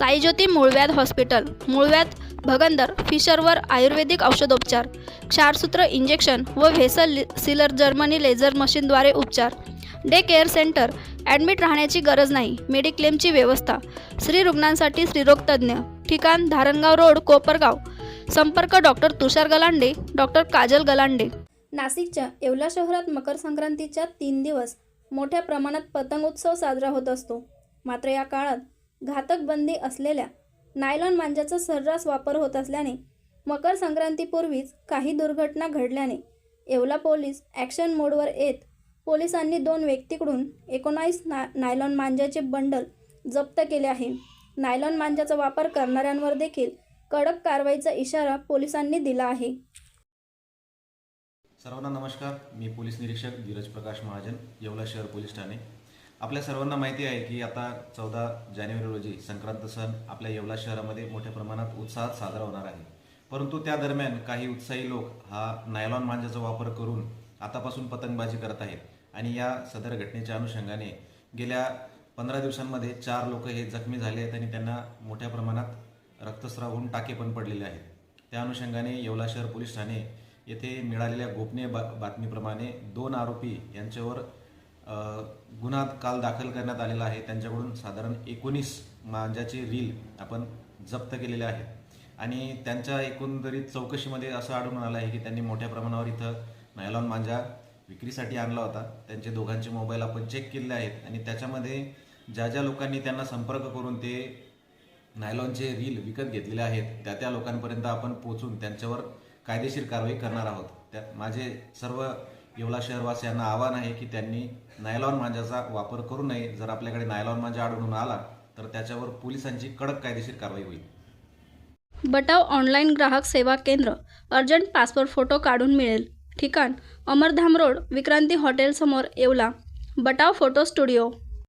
साईज्योती मूळव्याध हॉस्पिटल मूळव्याध भगंदर फिशरवर आयुर्वेदिक औषधोपचार क्षारसूत्र इंजेक्शन व व्हेसल सिलर जर्मनी लेझर मशीनद्वारे उपचार. डे केअर सेंटर ॲडमिट राहण्याची गरज नाही मेडिक्लेमची व्यवस्था. स्त्री रुग्णांसाठी स्त्रीरोगतज्ज्ञ ठिकाण धारणगाव रोड कोपरगाव. संपर्क डॉक्टर तुषार गलांडे डॉक्टर काजल गलांडे. नाशिकच्या येवला शहरात मकर संक्रांतीच्या तीन दिवस मोठ्या प्रमाणात पतंग उत्सव साजरा होत असतो. मात्र या काळात घातक बंदी असलेल्या नायलॉन मांजाचा सर्रास वापर होत असल्याने मकर संक्रांतीपूर्वीच काही दुर्घटना घडल्याने येवला पोलीस ॲक्शन मोडवर येत पोलिसांनी दोन व्यक्तीकडून एकोणावीस ना नायलॉन मांजाचे बंडल जप्त केले आहे. नायलॉन मांजाचा वापर करणाऱ्यांवर देखील कडक कारवाईचा इशारा पोलिसांनी दिला आहे. सर्वांना नमस्कार. मी पोलीस निरीक्षक धीरज प्रकाश महाजन येवला शहर पोलीस ठाणे. आपल्या सर्वांना माहिती आहे की आता चौदा जानेवारी रोजी संक्रांत सण आपल्या येवला शहरामध्ये मोठ्या प्रमाणात उत्साहात साजरा होणार आहे. परंतु त्या दरम्यान काही उत्साही लोक हा नायलॉन मांजाचा वापर करून आतापासून पतंगबाजी करत आहेत. आणि या सदर घटनेच्या अनुषंगाने गेल्या पंधरा दिवसांमध्ये चार लोक हे जखमी झाले आहेत आणि त्यांना मोठ्या प्रमाणात रक्तस्राव होऊन टाके पण पडलेले आहेत. त्या अनुषंगाने येवला शहर पोलीस ठाणे येथे मिळालेल्या गोपनीय बा बातमीप्रमाणे दोन आरोपी यांच्यावर गुन्हा काल दाखल करण्यात आलेला आहे. त्यांच्याकडून साधारण एकोणीस मांजाचे रील आपण जप्त केलेले आहेत आणि त्यांच्या एकंदरीत चौकशीमध्ये असं आढळून आलं आहे की त्यांनी मोठ्या प्रमाणावर इथं नायलॉन मांजा विक्रीसाठी आणला होता. त्यांचे दोघांचे मोबाईल आपण चेक केलेले आहेत आणि त्याच्यामध्ये ज्या ज्या लोकांनी त्यांना संपर्क करून ते नायलॉनचे रील विकत घेतलेले आहेत त्या त्या लोकांपर्यंत आपण पोहोचून त्यांच्यावर कायदेशीर कारवाई करणार आहोत. त्या माझे सर्व येवला शहरवासियांना आवाहन आहे की त्यांनी नायलॉन मांजाचा वापर करू नये. जर आपल्याकडे नायलॉन मांजा आढळून आला तर त्याच्यावर पोलिसांची कडक कायदेशीर कारवाई होईल. बटाव ऑनलाईन ग्राहक सेवा केंद्र अर्जंट पासपोर्ट फोटो काढून मिळेल. ठिकाण अमरधाम रोड विक्रांती हॉटेलसमोर येवला. Batav photo studio.